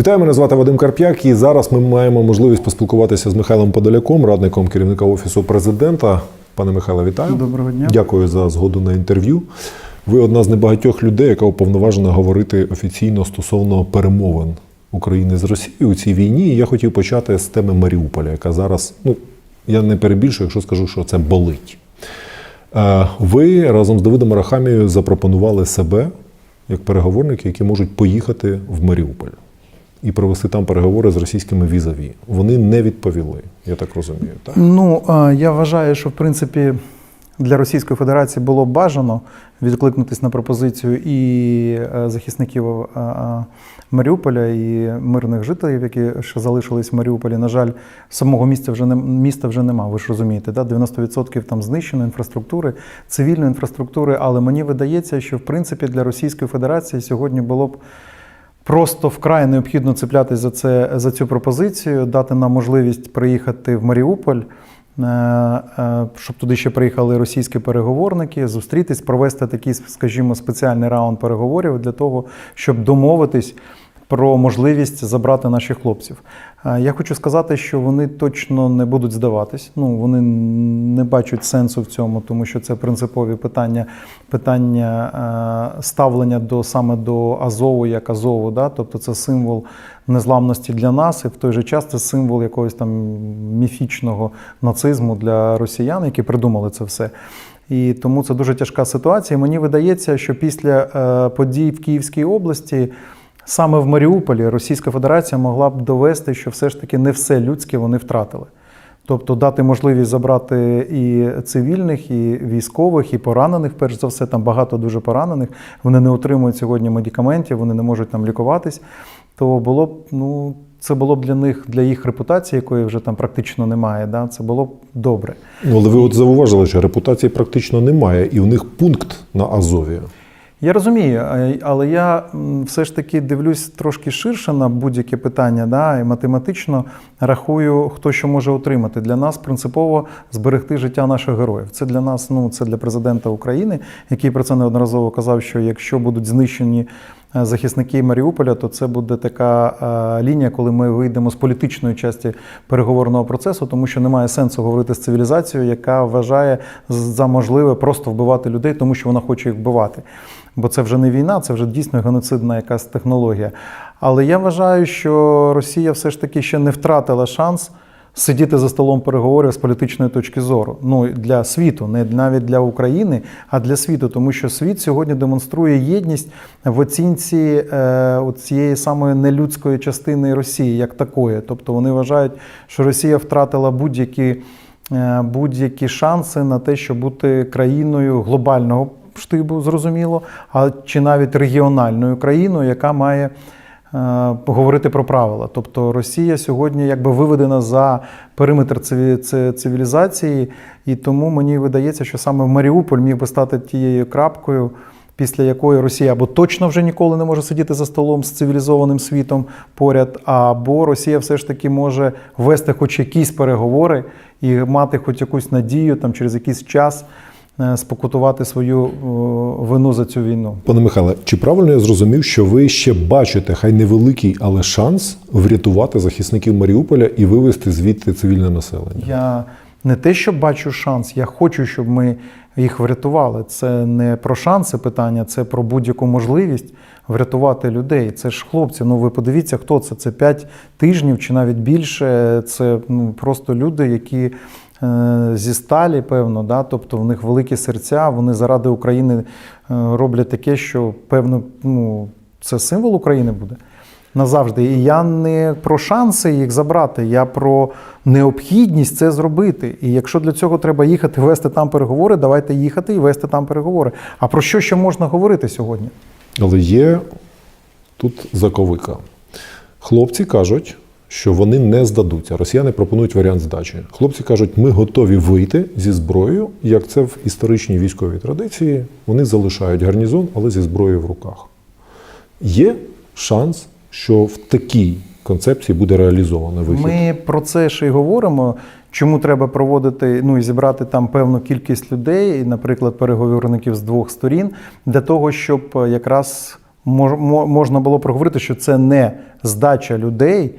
Вітаю, мене звати Вадим Карп'як, і зараз ми маємо можливість поспілкуватися з Михайлом Подоляком, радником керівника офісу президента. Пане Михайло, вітаю. Доброго дня. Дякую за згоду на інтерв'ю. Ви одна з небагатьох людей, яка уповноважена говорити офіційно стосовно перемовин України з Росією у цій війні. І я хотів почати з теми Маріуполя, яка зараз, ну я не перебільшую, якщо скажу, що це болить. Е, Ви разом з Давидом Арахамією запропонували себе як переговорники, які можуть поїхати в Маріуполь і провести там переговори з російськими візаві. Вони не відповіли, я так розумію. Так? Ну я вважаю, що в принципі для Російської Федерації було б бажано відкликнутись на пропозицію і е, захисників е, е, Маріуполя, і мирних жителів, які ще залишились в Маріуполі. На жаль, самого місця вже не міста вже нема. Ви ж розумієте, да? 90% там знищено інфраструктури, цивільної інфраструктури. Але мені видається, що в принципі для Російської Федерації сьогодні було б. Просто вкрай необхідно цеплятись за це за цю пропозицію, дати нам можливість приїхати в Маріуполь, е, е, щоб туди ще приїхали російські переговорники, зустрітись, провести такий, скажімо, спеціальний раунд переговорів для того, щоб домовитись про можливість забрати наших хлопців. Е, Я хочу сказати, що вони точно не будуть здаватись. Ну вони не бачать сенсу в цьому, тому що це принципові питання, питання е, ставлення до саме до Азову як Азову. Да? Тобто це символ незламності для нас, і в той же час це символ якогось там міфічного нацизму для росіян, які придумали це все. І тому це дуже тяжка ситуація. Мені видається, що після е, подій в Київській області. Саме в Маріуполі Російська Федерація могла б довести, що все ж таки не все людське вони втратили. Тобто дати можливість забрати і цивільних, і військових, і поранених, перш за все, там багато дуже поранених. Вони не отримують сьогодні медикаментів, вони не можуть там лікуватись. То було б, ну, це було б для них, для їх репутації, якої вже там практично немає. Да? Це було б добре. Ну, Але ви от зауважили, що репутації практично немає, і у них пункт на Азові. Я розумію, але я все ж таки дивлюсь трошки ширше на будь-яке питання, да, і математично рахую, хто що може отримати. Для нас принципово зберегти життя наших героїв. Це для нас, ну це для президента України, який про це неодноразово казав, що якщо будуть знищені е, захисники Маріуполя, то це буде така е, лінія, коли ми вийдемо з політичної частини переговорного процесу, тому що немає сенсу говорити з цивілізацією, яка вважає за можливе просто вбивати людей, тому що вона хоче їх вбивати. Бо це вже не війна, це вже дійсно геноцидна якась технологія. Але я вважаю, що Росія все ж таки ще не втратила шанс сидіти за столом переговорів з політичної точки зору. Ну для світу, не навіть для України, а для світу, тому що світ сьогодні демонструє єдність в оцінці е, цієї самої нелюдської частини Росії, як такої. Тобто вони вважають, що Росія втратила будь-які. е, Будь-які шанси на те, щоб бути країною глобального штибу, зрозуміло, а чи навіть регіональною країною, яка має е, говорити про правила. Тобто Росія сьогодні якби виведена за периметр цивілізації, і тому мені видається, що саме Маріуполь міг би стати тією крапкою. Після якої Росія або точно вже ніколи не може сидіти за столом з цивілізованим світом поряд, або Росія все ж таки може вести хоч якісь переговори і мати хоч якусь надію там через якийсь час спокутувати свою е, вину за цю війну. Пане Михайле, чи правильно я зрозумів, що ви ще бачите, хай невеликий, але шанс врятувати захисників Маріуполя і вивезти звідти цивільне населення? Я не те, що бачу шанс, я хочу, щоб ми їх врятували. Це не про шанси питання, це про будь-яку можливість врятувати людей. Це ж хлопці. Ну ви подивіться, хто це. Це 5 тижнів чи навіть більше. Це ну, просто люди, які. Е, Зі сталі, певно, да? тобто в них великі серця, вони заради України е, роблять таке, що певно, ну, це символ України буде назавжди. І я не про шанси їх забрати, я про необхідність це зробити. І якщо для цього треба їхати, вести там переговори, давайте їхати і вести там переговори. А про що ще можна говорити сьогодні? Але є тут заковика. Хлопці кажуть, що вони не здадуться. Росіяни пропонують варіант здачі. Хлопці кажуть, ми готові вийти зі зброєю, як це в історичній військовій традиції. Вони залишають гарнізон, але зі зброєю в руках. Є шанс, що в такій концепції буде реалізовано вихід. Ми про це ще й говоримо. Чому треба проводити ну і зібрати там певну кількість людей, наприклад, переговорників з двох сторін, для того, щоб якраз мож, можна було проговорити, що це не здача людей.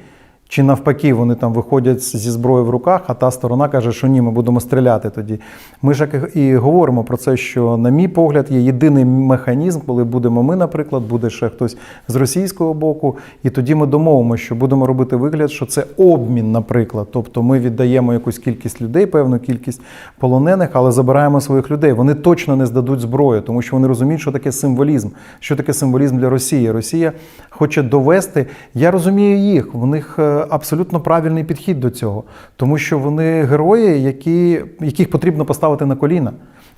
Чи навпаки, вони там виходять зі зброєю в руках, а та сторона каже, що ні, ми будемо стріляти тоді. Ми ж як і говоримо про це, що, на мій погляд, є єдиний механізм, коли будемо ми, наприклад, буде ще хтось з російського боку, і тоді ми домовимося, що будемо робити вигляд, що це обмін, наприклад. Тобто ми віддаємо якусь кількість людей, певну кількість полонених, але забираємо своїх людей. Вони точно не здадуть зброю, тому що вони розуміють, що таке символізм, що таке символізм для Росії. Росія хоче довести. Я розумію їх. В них е, абсолютно правильний підхід до цього, тому що вони герої, які, яких потрібно поставити на коліна.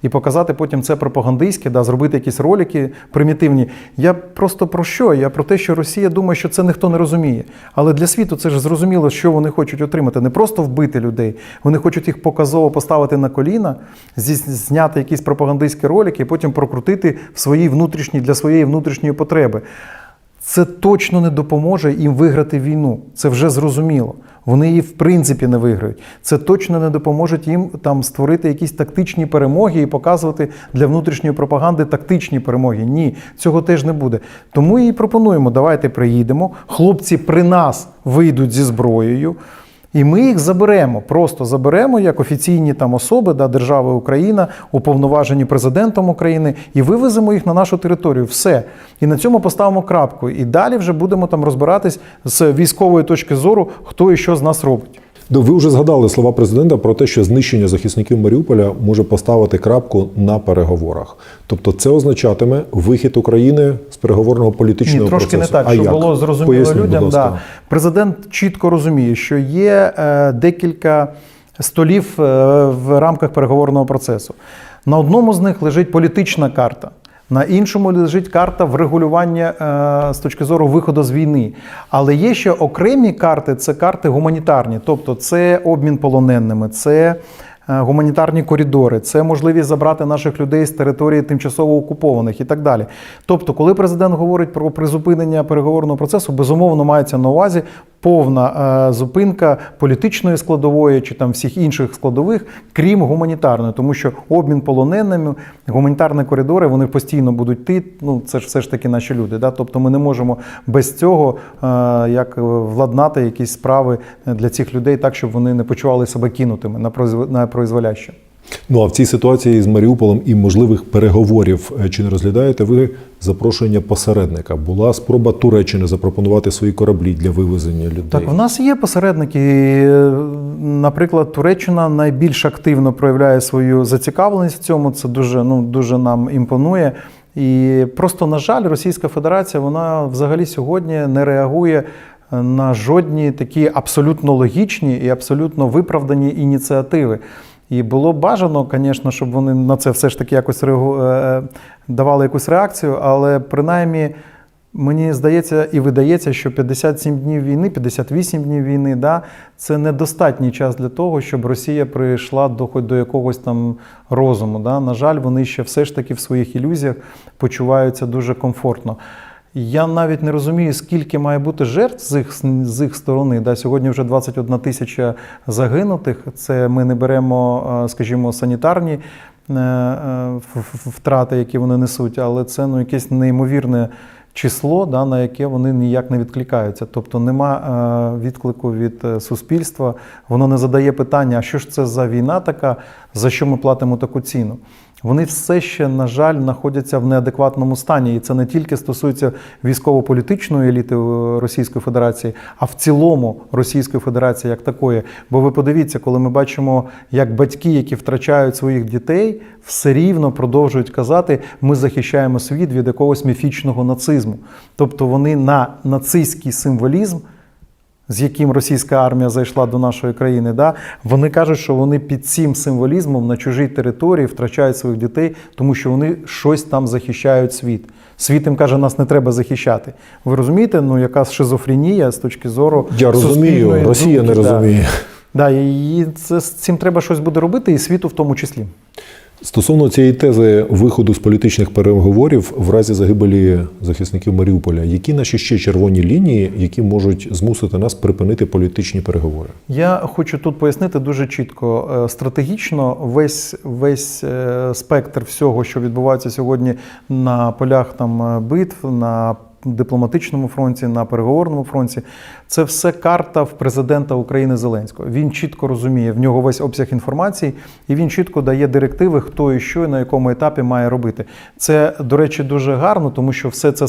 І показати потім це пропагандистське, да, зробити якісь ролики примітивні. Я просто про що? Я про те, що Росія думає, що це ніхто не розуміє. Але для світу це ж зрозуміло, що вони хочуть отримати. Не просто вбити людей, вони хочуть їх показово поставити на коліна, зняти якісь пропагандистські ролики, і потім прокрутити в своїй внутрішній для своєї внутрішньої потреби. Це точно не допоможе їм виграти війну. Це вже зрозуміло. Вони її в принципі не виграють. Це точно не допоможе їм там створити якісь тактичні перемоги і показувати для внутрішньої пропаганди тактичні перемоги. Ні, цього теж не буде. Тому і пропонуємо: давайте приїдемо. Хлопці при нас вийдуть зі зброєю. І ми їх заберемо, просто заберемо як офіційні там особи да, держави Україна, уповноважені президентом України, і вивеземо їх на нашу територію. Все. І на цьому поставимо крапку. І далі вже будемо там розбиратись з військової точки зору, хто і що з нас робить. Ну, Ви вже згадали слова президента про те, що знищення захисників Маріуполя може поставити крапку на переговорах. Тобто, це означатиме вихід України з переговорного політичного Ні, трошки процесу. не так, а щоб як? було зрозуміло Поясніть, людям. Да. Президент чітко розуміє, що є е, декілька столів е, в рамках переговорного процесу. На одному з них лежить політична карта. На іншому лежить карта врегулювання е, з точки зору виходу з війни. Але є ще окремі карти це карти гуманітарні, тобто це обмін полоненими, це е, гуманітарні коридори, це можливість забрати наших людей з території тимчасово окупованих і так далі. Тобто, коли президент говорить про призупинення переговорного процесу, безумовно мається на увазі повна е, зупинка політичної складової чи там всіх інших складових, крім гуманітарної, тому що обмін полоненими, гуманітарні коридори вони постійно будуть йти. Ну це ж все ж таки наші люди. Да? Тобто ми не можемо без цього е, як владнати якісь справи для цих людей так, щоб вони не почували себе кинутими на произв- на произволяще. Ну а в цій ситуації з Маріуполем і можливих переговорів е, чи не розглядаєте ви запрошення посередника? Була спроба Туреччини запропонувати свої кораблі для вивезення людей. Так, в нас є посередники. Е, Наприклад, Туреччина найбільш активно проявляє свою зацікавленість в цьому. Це дуже, ну, дуже нам імпонує. І просто, на жаль, Російська Федерація вона взагалі сьогодні не реагує на жодні такі абсолютно логічні і абсолютно виправдані ініціативи. І було бажано, звісно, щоб вони на це все ж таки якось реагу- е, давали якусь реакцію, але принаймні. Мені здається і видається, що 57 днів війни, 58 днів війни, да, це недостатній час для того, щоб Росія прийшла до хоч до якогось там розуму. Да. На жаль, вони ще все ж таки в своїх ілюзіях почуваються дуже комфортно. Я навіть не розумію, скільки має бути жертв з їх, з їх сторони. Да, сьогодні вже 21 тисяча загинутих. Це ми не беремо, е, скажімо, санітарні е, е, втрати, які вони несуть, але це ну, якесь неймовірне число, да, на яке вони ніяк не відкликаються. Тобто нема відклику від суспільства, воно не задає питання, а що ж це за війна така, за що ми платимо таку ціну. Вони все ще, на жаль, знаходяться в неадекватному стані, і це не тільки стосується військово-політичної еліти е, Російської Федерації, а в цілому Російської Федерації як такої. Бо ви подивіться, коли ми бачимо, як батьки, які втрачають своїх дітей, все рівно продовжують казати, ми захищаємо світ від якогось міфічного нацизму. Тобто вони на нацистський символізм з яким російська армія зайшла до нашої країни, да, вони кажуть, що вони під цим символізмом на чужій території втрачають своїх дітей, тому що вони щось там захищають світ. Світ їм каже, нас не треба захищати. Ви розумієте, ну яка шизофренія з точки зору Я розумію, Росія не думки, да. розуміє. Да, і це, з цим треба щось буде робити, і світу в тому числі. Стосовно цієї тези виходу з політичних переговорів в разі загибелі захисників Маріуполя, які наші ще червоні лінії, які можуть змусити нас припинити політичні переговори? Я хочу тут пояснити дуже чітко. Е, Стратегічно весь, весь е, спектр всього, що відбувається сьогодні на полях там е, битв, на дипломатичному фронті, на переговорному фронті, це все карта в президента України Зеленського. Він чітко розуміє, в нього весь обсяг інформації, і він чітко дає директиви, хто і що і на якому етапі має робити. Це, до речі, дуже гарно, тому що все це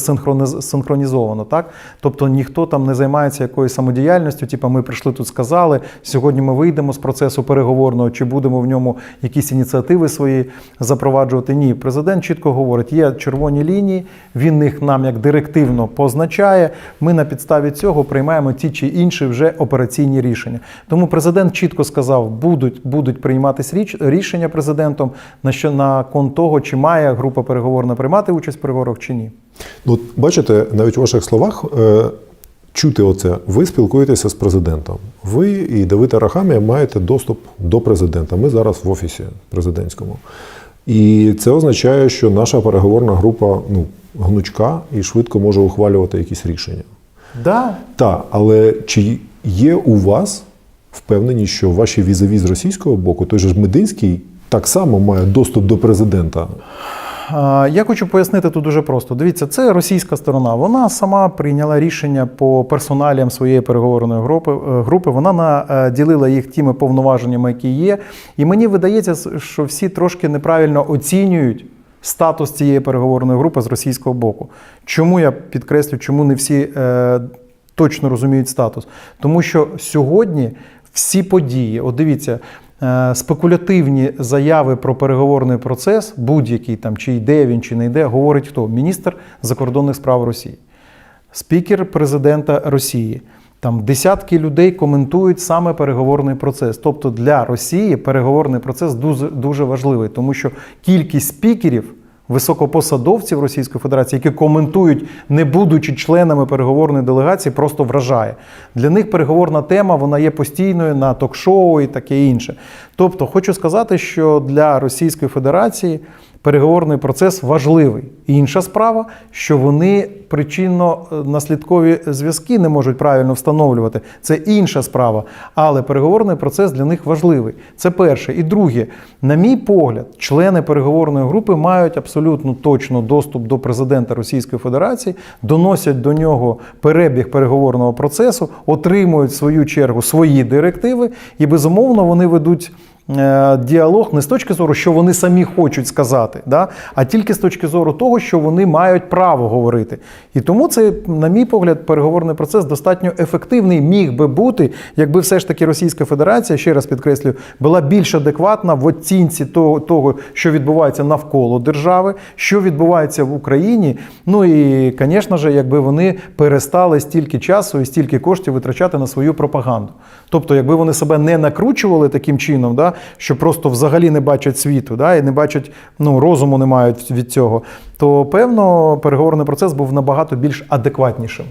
синхронізовано, так? Тобто ніхто там не займається якоюсь самодіяльністю, типу ми прийшли тут, сказали, сьогодні ми вийдемо з процесу переговорного, чи будемо в ньому якісь ініціативи свої запроваджувати. Ні, президент чітко говорить, є червоні лінії, він їх нам як директивно позначає. Ми на підставі цього приймаємо ті чи інші вже операційні рішення. Тому президент чітко сказав, будуть, будуть прийматися річ, рішення президентом на що на кон того, чи має група переговорна приймати участь в переговорах чи ні. Ну, бачите, навіть у ваших словах е, чути оце. Ви спілкуєтеся з президентом. Ви і Давид Арахамія маєте доступ до президента. Ми зараз в офісі президентському. І це означає, що наша переговорна група ну, гнучка і швидко може ухвалювати якісь рішення. Да, Так, але чи є у вас впевненість, що ваші візові з російського боку, той же ж Мединський, так само має доступ до президента? Я хочу пояснити тут дуже просто. Дивіться, це російська сторона. Вона сама прийняла рішення по персоналіям своєї переговорної групи. е, групи. Вона наділила їх тими повноваженнями, які є. І мені видається, що всі трошки неправильно оцінюють. Статус цієї переговорної групи з російського боку. Чому я підкреслю, чому не всі е, точно розуміють статус? Тому що сьогодні всі події, от дивіться, е, спекулятивні заяви про переговорний процес, будь-який там, чи йде він, чи не йде, говорить хто? Міністр закордонних справ Росії, спікер президента Росії. Там десятки людей коментують саме переговорний процес. Тобто для Росії переговорний процес дуже, дуже важливий, тому що кількість спікерів, високопосадовців Російської Федерації, які коментують, не будучи членами переговорної делегації, просто вражає. Для них переговорна тема вона є постійною на ток-шоу і таке інше. Тобто, хочу сказати, що для Російської Федерації переговорний процес важливий. Інша справа, що вони причинно-наслідкові зв'язки не можуть правильно встановлювати. Це інша справа. Але переговорний процес для них важливий. Це перше. І друге, на мій погляд, члени переговорної групи мають абсолютно точно доступ до президента Російської Федерації, доносять до нього перебіг переговорного процесу, отримують в свою чергу свої директиви, і безумовно вони ведуть. Е, Діалог не з точки зору, що вони самі хочуть сказати, да? а тільки з точки зору того, що вони мають право говорити. І тому це, на мій погляд, переговорний процес достатньо ефективний міг би бути, якби все ж таки Російська Федерація, ще раз підкреслюю, була більш адекватна в оцінці того, того, що відбувається навколо держави, що відбувається в Україні. Ну і, звісно ж, якби вони перестали стільки часу і стільки коштів витрачати на свою пропаганду. Тобто, якби вони себе не накручували таким чином, да, що просто взагалі не бачать світу, да, і не бачать, ну, розуму не мають від цього, то певно переговорний процес був набагато більш адекватнішим.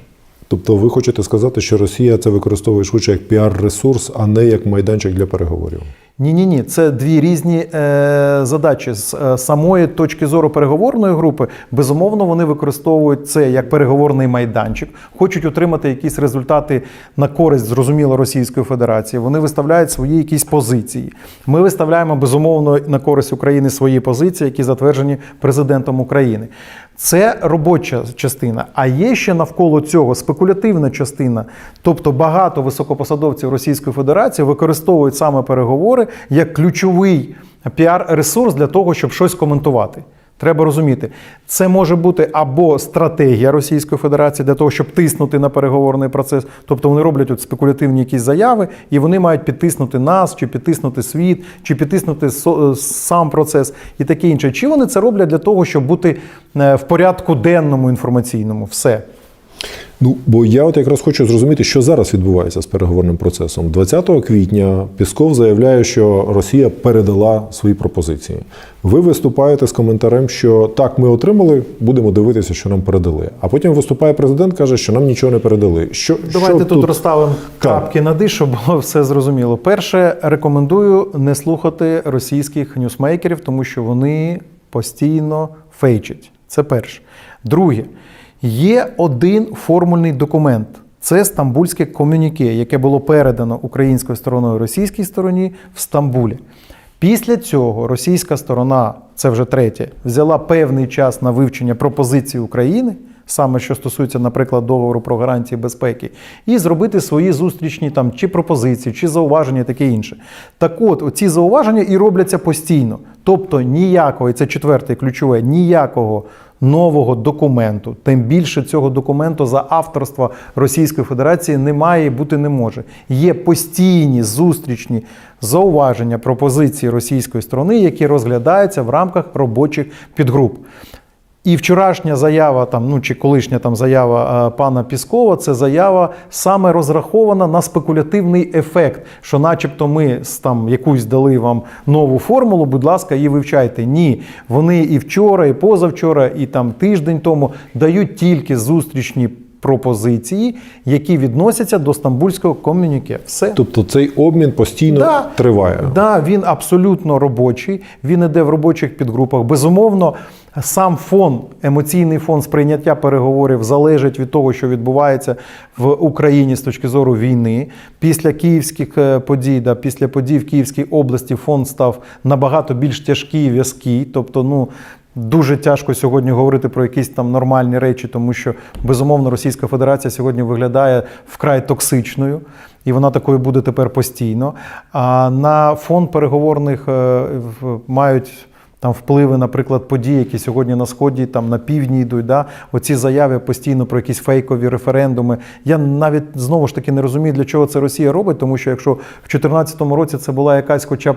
Тобто ви хочете сказати, що Росія це використовує швидше як піар-ресурс, а не як майданчик для переговорів? Ні, ні, ні, це дві різні е, задачі. З е, самої точки зору переговорної групи, безумовно, вони використовують це як переговорний майданчик, хочуть отримати якісь результати на користь, зрозуміло, Російської Федерації. Вони виставляють свої якісь позиції. Ми виставляємо безумовно на користь України свої позиції, які затверджені президентом України. Це робоча частина. А є ще навколо цього спекулятивна частина. Тобто багато високопосадовців Російської Федерації використовують саме переговори як ключовий піар-ресурс для того, щоб щось коментувати. Треба розуміти, це може бути або стратегія Російської Федерації для того, щоб тиснути на переговорний процес. Тобто вони роблять от спекулятивні якісь заяви, і вони мають підтиснути нас, чи підтиснути світ, чи підтиснути сам процес і таке інше. Чи вони це роблять для того, щоб бути е, в порядку денному інформаційному? Все. Ну, бо я от якраз хочу зрозуміти, що зараз відбувається з переговорним процесом. 20 квітня Пісков заявляє, що Росія передала свої пропозиції. Ви виступаєте з коментарем, що так, ми отримали, будемо дивитися, що нам передали. А потім виступає президент, каже, що нам нічого не передали. Що, Давайте що тут, розставимо крапки над «і», щоб було все зрозуміло. Перше, рекомендую не слухати російських ньюсмейкерів, тому що вони постійно фейчать. Це перше. Друге, є один формульний документ. Це стамбульське комюніке, яке було передано українською стороною російській стороні в Стамбулі. Після цього російська сторона, це вже третє, взяла певний час на вивчення пропозицій України, саме що стосується, наприклад, договору про гарантії безпеки, і зробити свої зустрічні там чи пропозиції, чи зауваження, таке інше. Так от, оці зауваження і робляться постійно. Тобто ніякого, і це четверте ключове, ніякого нового документу, тим більше цього документу за авторства Російської Федерації немає і бути не може. Є постійні зустрічні зауваження пропозиції російської сторони, які розглядаються в рамках робочих підгруп. І вчорашня заява, там, ну чи колишня там заява е, пана Піскова, це заява саме розрахована на спекулятивний ефект, що, начебто, ми там якусь дали вам нову формулу, будь ласка, її вивчайте. Ні, вони і вчора, і позавчора, і там тиждень тому дають тільки зустрічні пропозиції, які відносяться до стамбульського комюніке. Все. Тобто цей обмін постійно триває. Да, він абсолютно робочий, він іде в робочих підгрупах. Безумовно, сам фон, емоційний фон сприйняття переговорів залежить від того, що відбувається в Україні з точки зору війни. Після київських е, подій, да, після подій в Київській області фон став набагато більш тяжкий і в'язкий. Тобто, ну. Дуже тяжко сьогодні говорити про якісь там нормальні речі, тому що безумовно Російська Федерація сьогодні виглядає вкрай токсичною, і вона такою буде тепер постійно. А на фон переговорних е, мають. Там впливи, наприклад, події, які сьогодні на сході, там на півдні йдуть. Да? Оці заяви постійно про якісь фейкові референдуми. Я навіть знову ж таки не розумію, для чого це Росія робить, тому що якщо в 2014 році це була якась, хоча б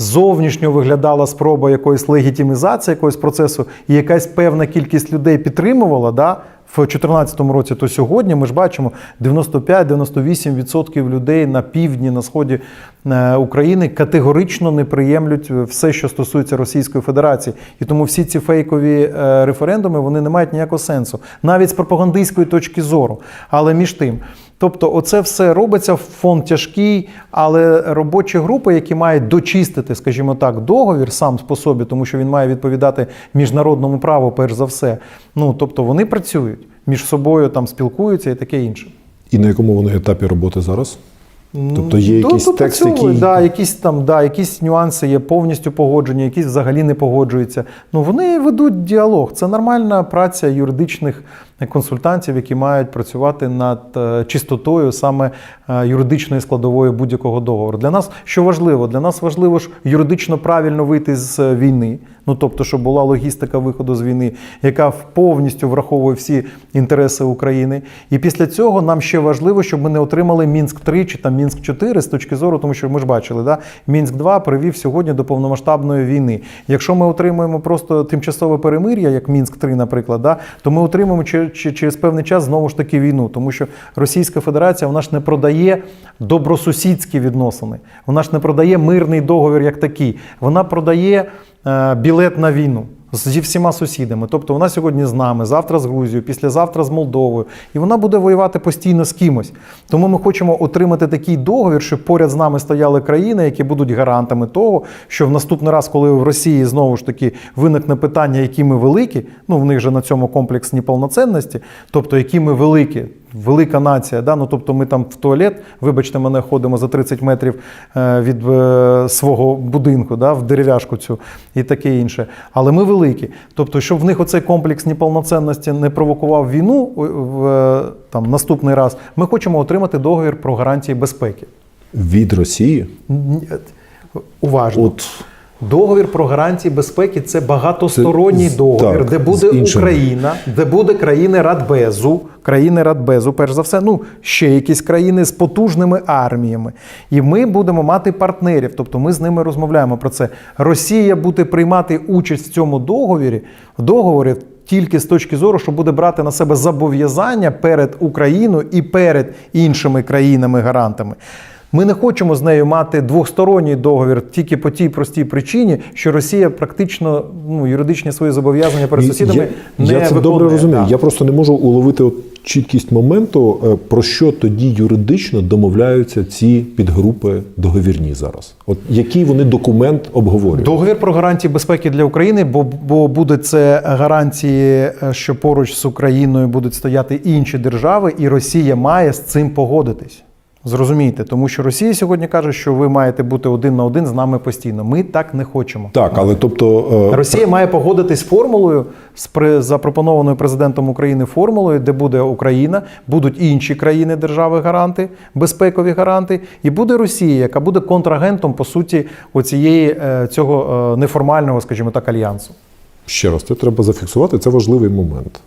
зовнішньо виглядала спроба якоїсь легітимізації якогось процесу, і якась певна кількість людей підтримувала. Да? В 2014 році, то сьогодні ми ж бачимо 95-98% людей на півдні, на сході е, України категорично не приємлють все, що стосується Російської Федерації. І тому всі ці фейкові е, референдуми вони не мають ніякого сенсу, навіть з пропагандистської точки зору. Але між тим. Тобто, оце все робиться в фон тяжкий, але робочі групи, які мають дочистити, скажімо так, договір сам по собі, тому що він має відповідати міжнародному праву, перш за все. Ну тобто вони працюють між собою, там спілкуються і таке інше. І на якому вони етапі роботи зараз? Тобто є якийсь Ну, текст, допрацьовують, який да, якісь там, да, якісь нюанси є повністю погоджені, якісь взагалі не погоджуються. Ну вони ведуть діалог. Це нормальна праця юридичних консультантів, які мають працювати над е, чистотою саме е, юридичної складової будь-якого договору. Для нас що важливо? Для нас важливо ж юридично правильно вийти з е, війни. Ну тобто, щоб була логістика виходу з війни, яка повністю враховує всі інтереси України. І після цього нам ще важливо, щоб ми не отримали Мінськ 3 чи там Мінськ 4 з точки зору, тому що ми ж бачили, да? Мінськ 2 привів сьогодні до повномасштабної війни. Якщо ми отримуємо просто тимчасове перемир'я, як Мінськ 3 наприклад, да? то ми отримаємо чи- через певний час знову ж таки війну, тому що Російська Федерація вона ж не продає добросусідські відносини, вона ж не продає мирний договір як такий, вона продає е, білет на війну. Зі всіма сусідами, тобто вона сьогодні з нами, завтра з Грузією, післязавтра з Молдовою, і вона буде воювати постійно з кимось. Тому ми хочемо отримати такий договір, щоб поряд з нами стояли країни, які будуть гарантами того, що в наступний раз, коли в Росії знову ж таки виникне питання, які ми великі, ну в них же на цьому комплексні повноцінності, тобто які ми великі. Велика нація, да? ну тобто ми там в туалет, вибачте, мене ходимо за 30 метрів е, від е, свого будинку, да? в дерев'яшку цю і таке інше. Але ми великі. Тобто, щоб в них оцей комплекс неповноцінності не провокував війну о, в е, там, наступний раз, ми хочемо отримати договір про гарантії безпеки. від Росії, Уважно. от Договір про гарантії безпеки це багатосторонній Це договір, так, де буде. Україна, де буде країни Радбезу, країни Радбезу, перш за все, ну ще якісь країни з потужними арміями. І ми будемо мати партнерів, тобто ми з ними розмовляємо про це. Росія буде приймати участь в цьому договорі, в договорі тільки з точки зору, що буде брати на себе зобов'язання перед Україною і перед іншими країнами-гарантами. Ми не хочемо з нею мати двосторонній договір тільки по тій простій причині, що Росія практично ну, юридичні свої зобов'язання перед сусідами я, не я це виконує. добре розумію. Я просто не можу уловити от чіткість моменту, е, про що тоді юридично домовляються ці підгрупи договірні зараз. От який вони документ обговорюють? Договір про гарантії безпеки для України, бо, бо буде це гарантії, е, що поруч з Україною будуть стояти інші держави, і Росія має з цим погодитись. Зрозумійте, тому що Росія сьогодні каже, що ви маєте бути один на один з нами постійно. Ми так не хочемо. Так, але тобто е, Росія має погодитись формулою з при- запропонованою президентом України формулою, де буде Україна, будуть інші країни держави-гаранти, безпекові гаранти, і буде Росія, яка буде контрагентом по суті оцієї е, цього е, неформального, скажімо так, альянсу. ще раз, це треба зафіксувати, це важливий момент.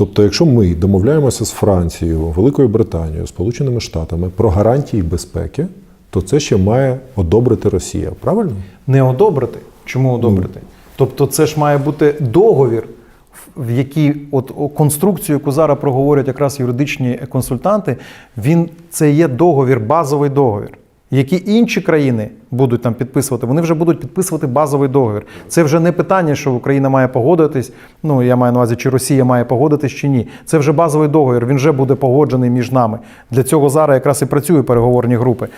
Тобто, якщо ми домовляємося з Францією, Великою Британією, Сполученими Штатами про гарантії безпеки, то це ще має одобрити Росія. Правильно? Не одобрити. Чому одобрити? Тобто, це ж має бути договір, в- в якій от конструкцію, яку зараз проговорять якраз юридичні консультанти, він це є договір, базовий договір. Які інші країни будуть там підписувати, вони вже будуть підписувати базовий договір. Це вже не питання, що Україна має погодитись. Ну я маю на увазі, чи Росія має погодитись чи ні. Це вже базовий договір. Він вже буде погоджений між нами. Для цього зараз якраз і працюють переговорні групи.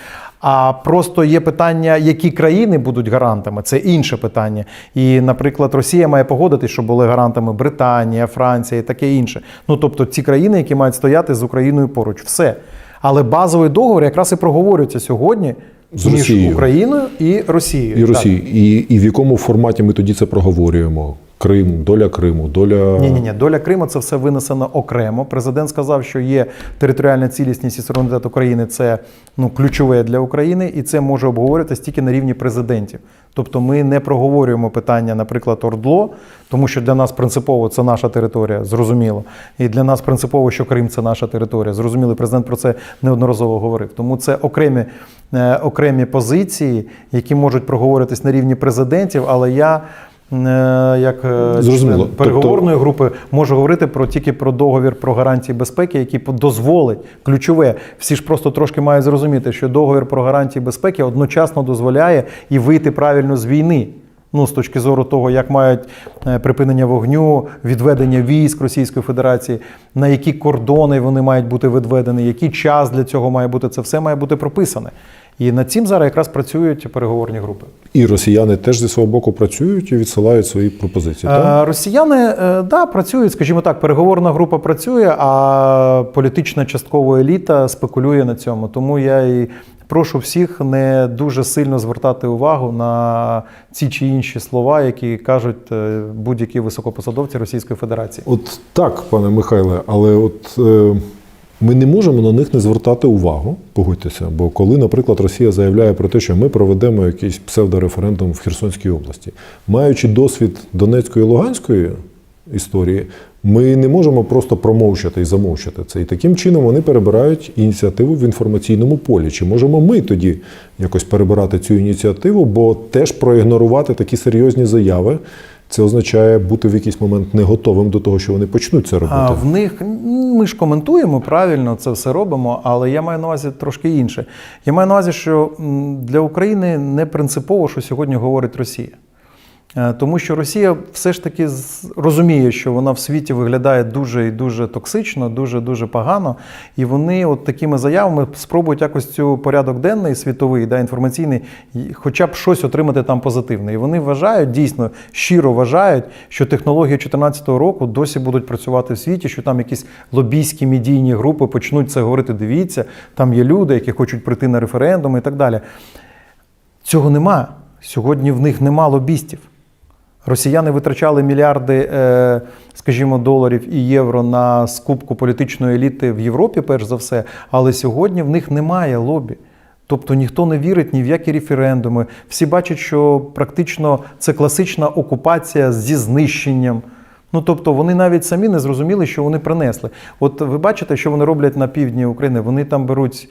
А просто є питання, які країни будуть гарантами. Це інше питання. І, наприклад, Росія має погодитись, що були гарантами Британія, Франція і таке інше. Ну тобто ці країни, які мають стояти з Україною поруч, все. Але базовий договір якраз і проговорюється сьогодні З між Росією. Україною і Росією. І Росією. І, і в якому форматі ми тоді це проговорюємо? Крим, доля Криму, доля. Ні, ні, ні, доля Криму це все винесено окремо. Президент сказав, що є територіальна цілісність і суверенітет України. Це ну ключове для України, і це може обговорюватись тільки на рівні президентів. Тобто, ми не проговорюємо питання, наприклад, Ордло, тому що для нас принципово це наша територія, зрозуміло. І для нас принципово, що Крим це наша територія. Зрозуміло, президент про це неодноразово говорив. Тому це окремі, е, окремі позиції, які можуть проговорюватись на рівні президентів, але я. Е, Як е, Зрозуміло. член переговорної групи можу говорити про тільки про договір про гарантії безпеки, який дозволить ключове. Всі ж просто трошки мають зрозуміти, що договір про гарантії безпеки одночасно дозволяє і вийти правильно з війни. Ну, з точки зору того, як мають е, припинення вогню, відведення військ Російської Федерації, на які кордони вони мають бути відведені, який час для цього має бути, це все має бути прописане. І над цим зараз якраз працюють переговорні групи. І росіяни теж зі свого боку працюють і відсилають свої пропозиції. так? Е, Росіяни е, да, працюють, скажімо так, переговорна група працює, а політична часткова еліта спекулює на цьому. Тому я і прошу всіх не дуже сильно звертати увагу на ці чи інші слова, які кажуть е, будь-які високопосадовці Російської Федерації. От так, пане Михайле, але от е, ми не можемо на них не звертати увагу, погодьтеся. Бо коли, наприклад, Росія заявляє про те, що ми проведемо якийсь псевдореферендум в Херсонській області, маючи досвід Донецької і Луганської історії, ми не можемо просто промовчати і замовчати це. І таким чином вони перебирають ініціативу в інформаційному полі. Чи можемо ми тоді якось перебирати цю ініціативу, бо теж проігнорувати такі серйозні заяви. Це означає бути в якийсь момент не готовим до того, що вони почнуть це робити. А в них ми ж коментуємо правильно, це все робимо, але я маю на увазі трошки інше. Я маю на увазі, що для України не принципово, що сьогодні говорить Росія. Е, Тому що Росія все ж таки розуміє, що вона в світі виглядає дуже і дуже токсично, дуже дуже погано. І вони от такими заявами спробують якось цю порядок денний світовий, да, інформаційний, хоча б щось отримати там позитивне. І вони вважають, дійсно щиро вважають, що технології 2014 року досі будуть працювати в світі, що там якісь лобійські медійні групи почнуть це говорити. Дивіться, там є люди, які хочуть прийти на референдум і так далі. Цього нема. Сьогодні в них нема лобістів. Росіяни витрачали мільярди, е, скажімо, доларів і євро на скупку політичної еліти в Європі, перш за все, але сьогодні в них немає лобі. Тобто ніхто не вірить ні в які референдуми. Всі бачать, що практично це класична окупація зі знищенням. Ну тобто вони навіть самі не зрозуміли, що вони принесли. От ви бачите, що вони роблять на півдні України. Вони там беруть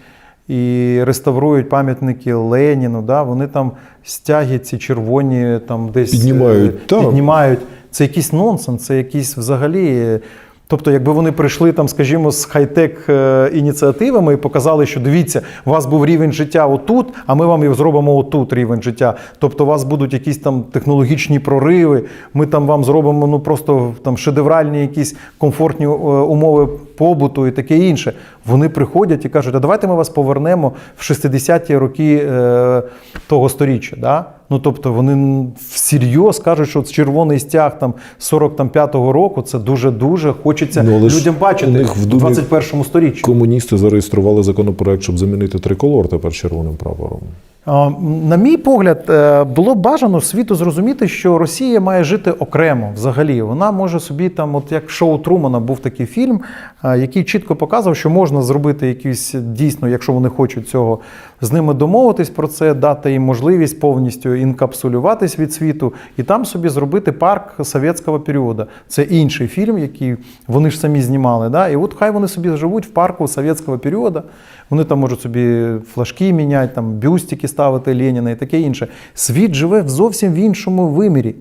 і реставрують пам'ятники Леніну. Да? Вони там стяги ці червоні там десь Піднімають, е, піднімають. це якийсь нонсенс, це якийсь взагалі. Тобто, якби вони прийшли там, скажімо, з хай-тек е, ініціативами і показали, що дивіться, у вас був рівень життя отут, а ми вам і зробимо отут рівень життя. Тобто, у вас будуть якісь там технологічні прориви. Ми там вам зробимо ну просто там шедевральні якісь комфортні е, умови побуту і таке інше. Вони приходять і кажуть, а давайте ми вас повернемо в 60-ті роки е, того сторіччя. Да? Ну тобто вони всерйоз кажуть, що червоний стяг там 45-го року це дуже дуже хочеться Ну, людям у бачити них в в Думі 21 сторіччі. Комуністи зареєстрували законопроект, щоб замінити триколор тепер червоним прапором. На мій погляд, е, було бажано світу зрозуміти, що Росія має жити окремо взагалі. Вона може собі там, от як шоу Трумана був такий фільм, який чітко показав, що можна зробити якісь дійсно, якщо вони хочуть цього, з ними домовитись про це, дати їм можливість повністю інкапсулюватись від світу і там собі зробити парк совєтського періоду. Це інший фільм, який вони ж самі знімали. Да? І от хай вони собі живуть в парку совєтського періоду. Вони там можуть собі флажки міняти, там бюстики ставити Леніна і таке інше. Світ живе в зовсім в іншому вимірі.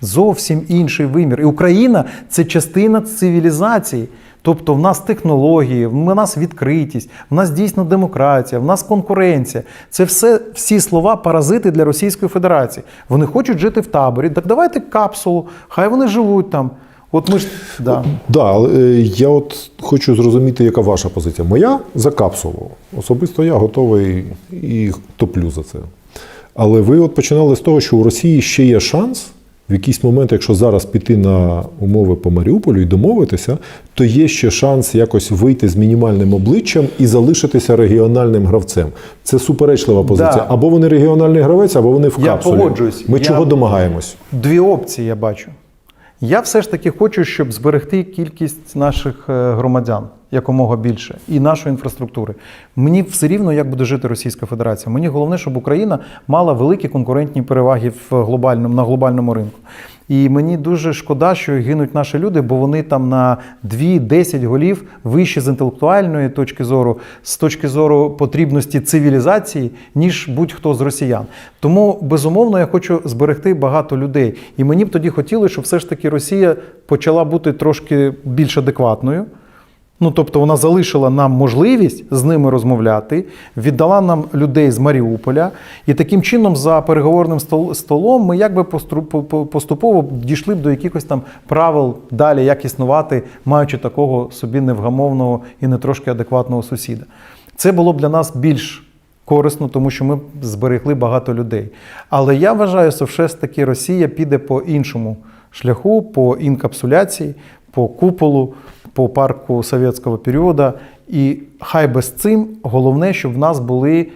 Зовсім інший вимір. І Україна це частина цивілізації. Тобто в нас технології, в нас відкритість, в нас дійсно демократія, в нас конкуренція. Це все всі слова паразити для Російської Федерації. Вони хочуть жити в таборі. Так давайте капсулу, хай вони живуть там. От ми ж да. Да, е, я от хочу зрозуміти, яка ваша позиція. Моя за капсулу. Особисто я готовий і топлю за це. Але ви от починали з того, що у Росії ще є шанс. В якийсь момент, якщо зараз піти на умови по Маріуполю і домовитися, то є ще шанс якось вийти з мінімальним обличчям і залишитися регіональним гравцем. Це суперечлива позиція. Да. Або вони регіональний гравець, або вони в Я погоджуюсь. Ми Я- чого домагаємось? Дві опції я бачу. Я все ж таки хочу, щоб зберегти кількість наших е, громадян якомога більше і нашої інфраструктури. Мені все рівно, як буде жити Російська Федерація. Мені головне, щоб Україна мала великі конкурентні переваги в глобальному, на глобальному ринку. І мені дуже шкода, що гинуть наші люди, бо вони там на 2-10 голів вище з інтелектуальної точки зору, з точки зору потрібності цивілізації, ніж будь-хто з росіян. Тому безумовно я хочу зберегти багато людей. І мені б тоді хотілося, щоб все ж таки Росія почала бути трошки більш адекватною. Ну, тобто вона залишила нам можливість з ними розмовляти, віддала нам людей з Маріуполя, і таким чином, за переговорним столом, ми якби поступово дійшли б до якихось там правил далі, як існувати, маючи такого собі невгамовного і не трошки адекватного сусіда. Це було б для нас більш корисно, тому що ми зберегли багато людей. Але я вважаю, що все ж таки Росія піде по іншому шляху, по інкапсуляції, по куполу, по парку совєтського періоду. І хай без цим головне, щоб в нас були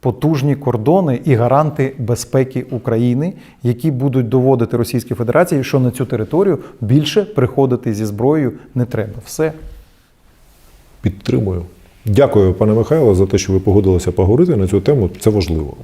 потужні кордони і гаранти безпеки України, які будуть доводити Російській Федерації, що на цю територію більше приходити зі зброєю не треба. Все. Підтримую. Дякую, пане Михайло, за те, що ви погодилися поговорити на цю тему. Це важливо.